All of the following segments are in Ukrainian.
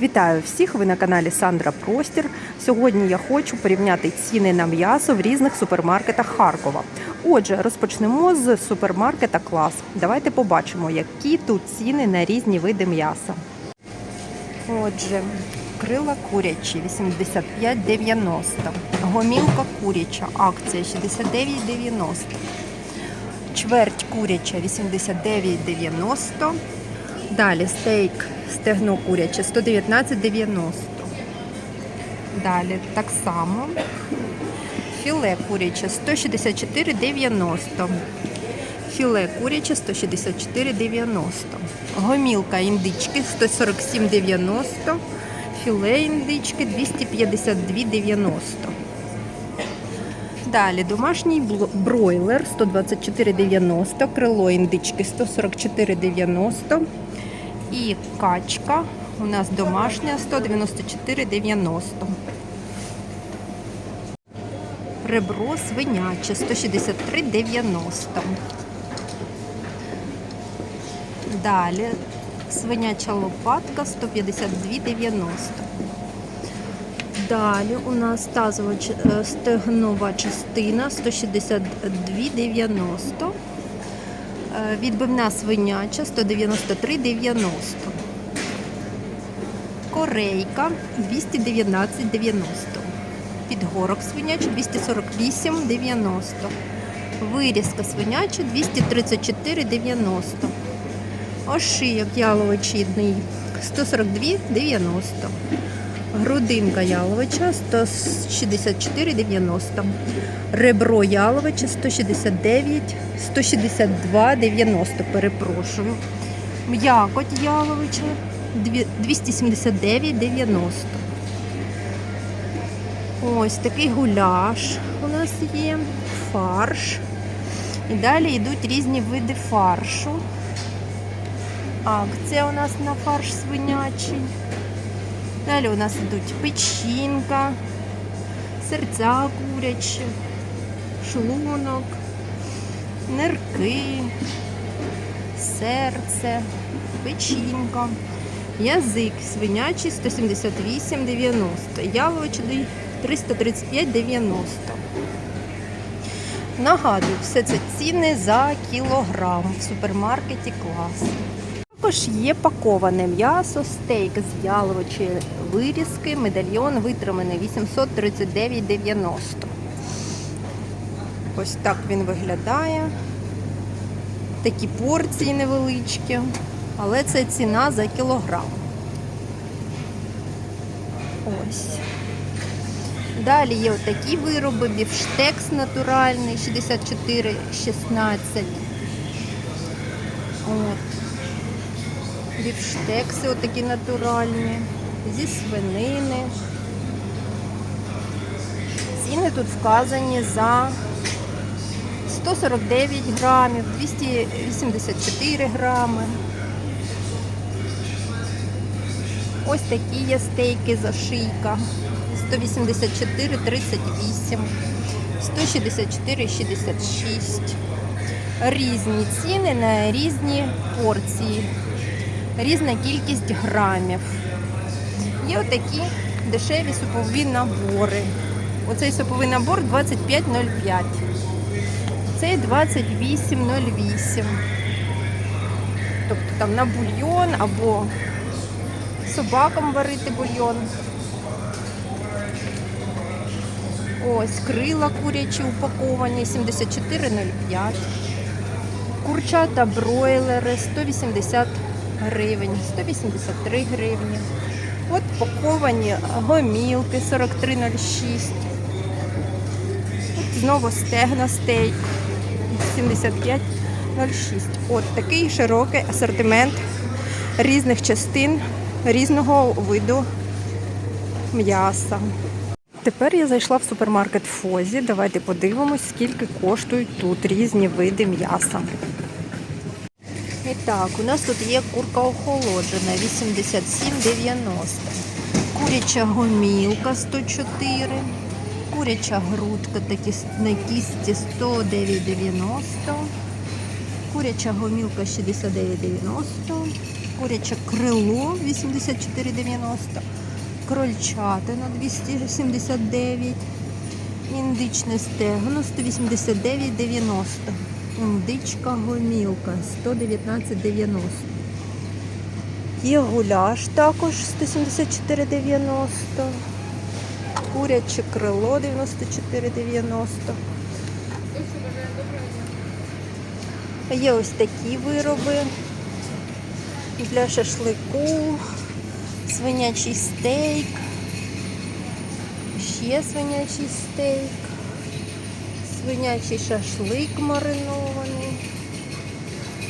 Вітаю всіх! Ви на каналі Сандра Простір. Сьогодні я хочу порівняти ціни на м'ясо в різних супермаркетах Харкова. Отже, розпочнемо з супермаркета Клас. Давайте побачимо, які тут ціни на різні види м'яса. Отже, крила курячі 85,90. Гомілка куряча, акція 69,90. Чверть куряча 89,90. Далі стейк стегно куряче 119,90. Далі так само. Філе куряче 164,90. Філе куряче 164,90. Гомілка індички 147,90. Філе індички 252,90. Далі домашній бройлер 124,90, крило індички 144,90 і качка у нас домашня 194,90. Ребро свиняче 163,90. Далі свиняча лопатка 152,90. Далі у нас тазова е, стегнова частина 162,90. Е, Відбивна свиняча 193,90. Корейка 219,90. Підгорок свинячий 248,90. Вирізка свиняча 234,90. Ошийок яловичидний 142,90. Грудинка яловича 164,90. Ребро яловича 169, 162,90, перепрошую. М'якоть яловича 279,90. Ось такий гуляш у нас є, фарш. І далі йдуть різні види фаршу. Акція у нас на фарш свинячий. Далі у нас йдуть печінка, серця курячі, шлунок, нирки, серце, печінка, язик свинячий 178,90, яловичий 335,90. Нагадую, все це ціни за кілограм в супермаркеті клас. Також є паковане м'ясо, стейк з яловичої вирізки, медальйон витриманий 839,90. Ось так він виглядає. Такі порції невеличкі, але це ціна за кілограм. Ось. Далі є отакі вироби, бівштекс натуральний 64,16. От. Бівштекси отакі натуральні, зі свинини. Ціни тут вказані за 149 грамів, 284 грами. Ось такі є стейки за шийка. 184,38, 164,66. Різні ціни на різні порції різна кількість грамів. Є отакі дешеві супові набори. Оцей суповий набор 25,05. Цей 28,08. Тобто там на бульйон або собакам варити бульйон. Ось крила курячі упаковані 74,05. Курчата бройлери 180 гривень, 183 гривні. От паковані гомілки 43,06. От знову стегна стейк 75,06. От такий широкий асортимент різних частин різного виду м'яса. Тепер я зайшла в супермаркет Фозі. Давайте подивимось, скільки коштують тут різні види м'яса. І так, у нас тут є курка охолоджена 87,90. Куряча гомілка 104. Куряча грудка такі на кісті 109,90. Куряча гомілка 69,90. Куряче крило 84,90. Крольчатина 279. Індичне стегно 189,90. Індичка гомілка 119,90. Є гуляш також 174,90. Куряче крило 94,90. Є ось такі вироби для шашлику, свинячий стейк, ще свинячий стейк, свинячий шашлик маринований,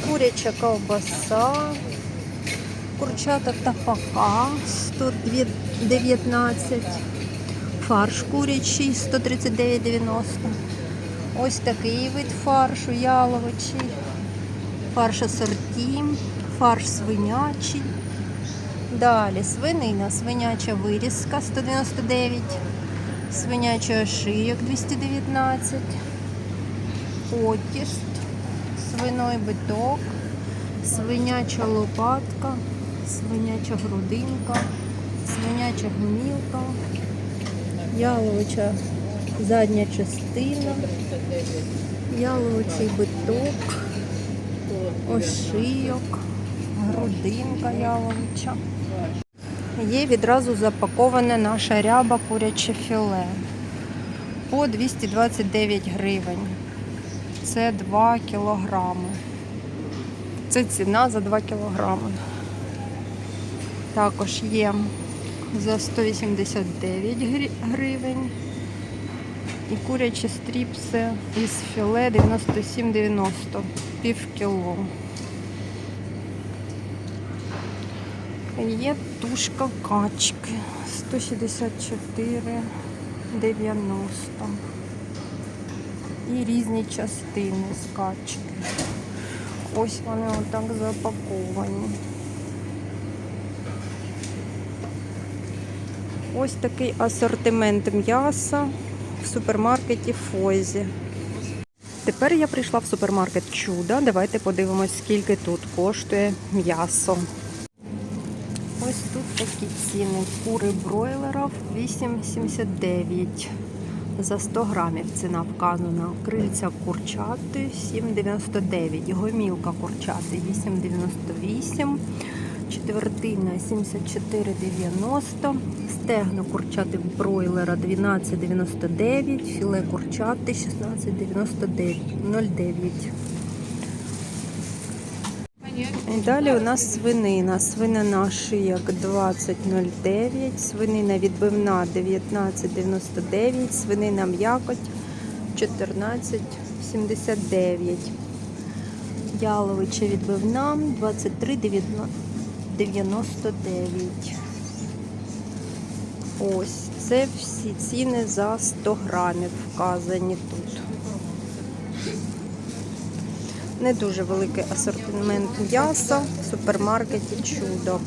куряча ковбаса, курчата тапака 119, фарш курячий 139,90. Ось такий вид фаршу яловичий, фарш асорті, фарш свинячий. Далі свинина, свиняча вирізка 199, свинячий ошийок 219, потіст, свиной биток, свиняча лопатка, свиняча грудинка, свиняча гумілка, яловича задня частина, яловичий биток, ошийок, грудинка яловича. Є відразу запаковане наша ряба куряче філе по 229 гривень. Це 2 кілограми. Це ціна за 2 кілограми. Також є за 189 гривень. І курячі стріпси із філе 97,90 пів кіло. Є тушка качки 164,90. І різні частини з качки. Ось вони отак запаковані. Ось такий асортимент м'яса в супермаркеті Фозі. Тепер я прийшла в супермаркет Чудо. Давайте подивимось, скільки тут коштує м'ясо. Ось тут такі ціни. Кури бройлерів 8,79 за 100 грамів. Ціна вказана. Крильця курчати 7,99. Гомілка курчати 8,98. Четвертина 74,90. Стегно курчати бройлера 12,99. Філе курчати 16,99. І далі у нас свинина. Свинина шияк 20,09, свинина відбивна 19,99, свинина м'якоть 14,79. Яловича відбивна 23,99. Ось це всі ціни за 100 грамів вказані тут. Не дуже великий асортимент м'яса в супермаркеті чудо.